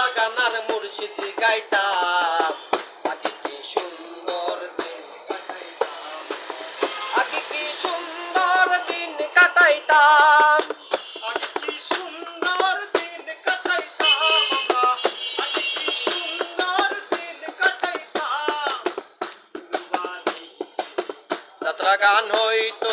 বাউলা গানার মুর্শিদ গাইতাম। আগে কি সুন্দর দিন কাটাইতাম? আগে কি সুন্দর দিন কাটাইতাম? আগে কি সুন্দর দিন কাটাইতাম আগে কি সুন্দর দিন কাটাইতাম? যাত্রা গান হইতো।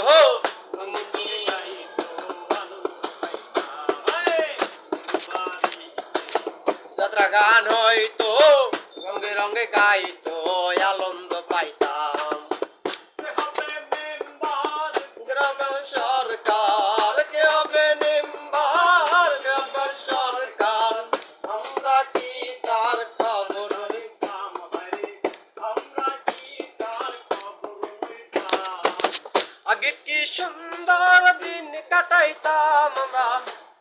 যাত্রা গান হইতো রঙে রঙে গাইতো, আনন্দ পাইতাম। গ্রামের সরকার, কে হবে নিম্বার? গ্রামের সরকার, আমরা কি তার খবর আগে কি সুন্দর দিন কাটাইতাম আমরা?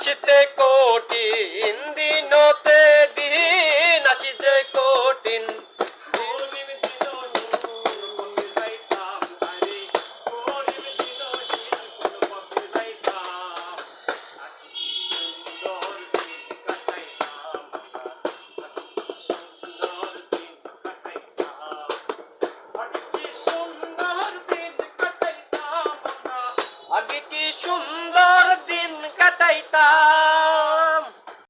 আসিতে কঠিন দিনতে দিন আসিতে কঠিন। সুন্দর দিন ไต้ต้า